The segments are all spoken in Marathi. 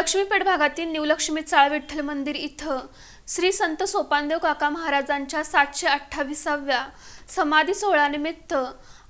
लक्ष्मीपेठ भागातील न्यू लक्ष्मी चाळ विठ्ठल मंदिर इथं श्री संत सोपानदेव काका महाराजांच्या सातशे अठ्ठावीसाव्या समाधी सोहळ्यानिमित्त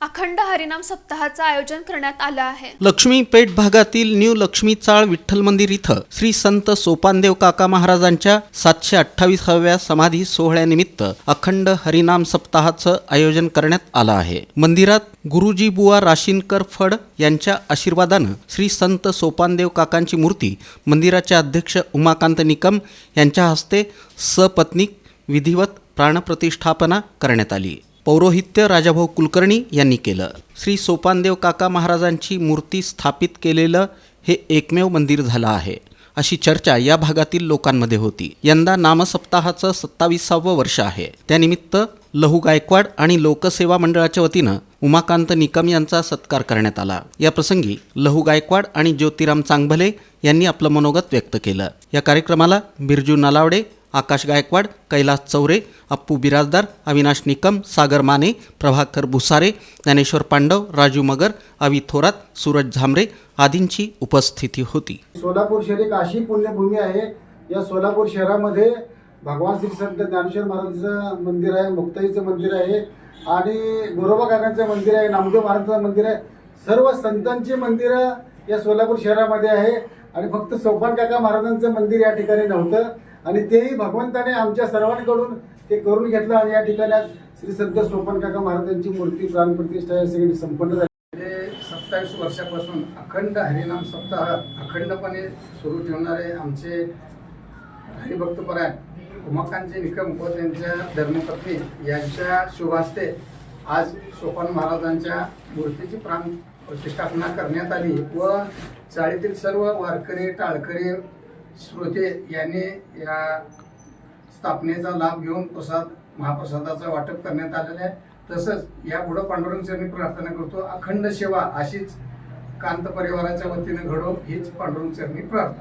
अखंड हरिनाम सप्ताहाचं आयोजन करण्यात आलं आहे. लक्ष्मीपेठ भागातील न्यू लक्ष्मी चाळ विठ्ठल मंदिर इथं श्री संत सोपानदेव काका महाराजांच्या सातशे अठ्ठावीसाव्या समाधी सोहळ्यानिमित्त अखंड हरिनाम सप्ताहाचं आयोजन करण्यात आलं आहे. मंदिरात गुरुजी बुवा राशीनकर फड यांच्या आशीर्वादानं श्री संत सोपानदेव काकांची मूर्ती मंदिराचे अध्यक्ष उमाकांत निकम यांच्या हस्ते सपत्नीक विधिवत प्राणप्रतिष्ठापना करण्यात आली. पौरोहित्य राजाभाऊ कुलकर्णी यांनी केलं. श्री सोपानदेव काका महाराजांची मूर्ती स्थापित केलेलं हे एकमेव मंदिर झालं आहे. अशी चर्चा या भागातील लोकांमध्ये होती. यंदा नामसप्ताहाचं सत्तावीसावं वर्ष आहे. त्यानिमित्त लहू गायकवाड आणि लोकसेवा मंडळाच्या वतीनं उमाकांत निकम यांचा सत्कार करण्यात आला. या प्रसंगी लहू गायकवाड आणि ज्योतिराम चांगभले यांनी आपलं मनोगत व्यक्त केलं. या कार्यक्रमाला बिरजू नालावडे आकाश गायकवाड कैलास चौरे अप्पू बिराजदार अविनाश निकम सागर माने प्रभाकर भुसारे ज्ञानेश्वर पांडव राजू मगर अवी थोरात सूरज झामरे आदींची उपस्थिती होती. सोलापूर शहर एक अशी पुण्यभूमी आहे. या सोलापूर शहरामध्ये भगवान श्री संत ज्ञानेश्वर महाराजांचं मंदिर आहे मुक्ताईचं मंदिर आहे आणि गोरोबा काकांचं मंदिर आहे नामदेव महाराजांचं मंदिर आहे. सर्व संतांची मंदिरं या सोलापूर शहरामध्ये आहे. आणि फक्त सोपान काका महाराजांचं मंदिर या ठिकाणी नव्हतं. आणि तेही भगवंताने आमच्या सर्वांकडून ते करून घेतलं आणि या ठिकाणी श्री संत सोपान काका महाराजांची मूर्ती प्राणप्रतिष्ठा या सगळी संपन्न झाली. गेले सत्तावीस वर्षापासून अखंड हरिनाम सप्ताह अखंडपणे सुरू ठेवणारे आमचे हरिभक्तपरायण उमाकांतजी निकम व त्यांच्या धर्मपत्नी यांच्या शुभास्ते आज सोपान महाराजांच्या मूर्तीची प्राण प्रतिष्ठापना करण्यात आली व चाळीतील सर्व वारकरी टाळकरी श्रोते यांनी या स्थापनेचा लाभ घेऊन प्रसाद महाप्रसादाचं वाटप करण्यात आलेलं आहे. तसंच यापुढं पांडुरंग चरणी प्रार्थना करतो. अखंड सेवा अशीच कांत परिवाराच्या वतीनं घडो हीच पांडुरंग चरणी प्रार्थना.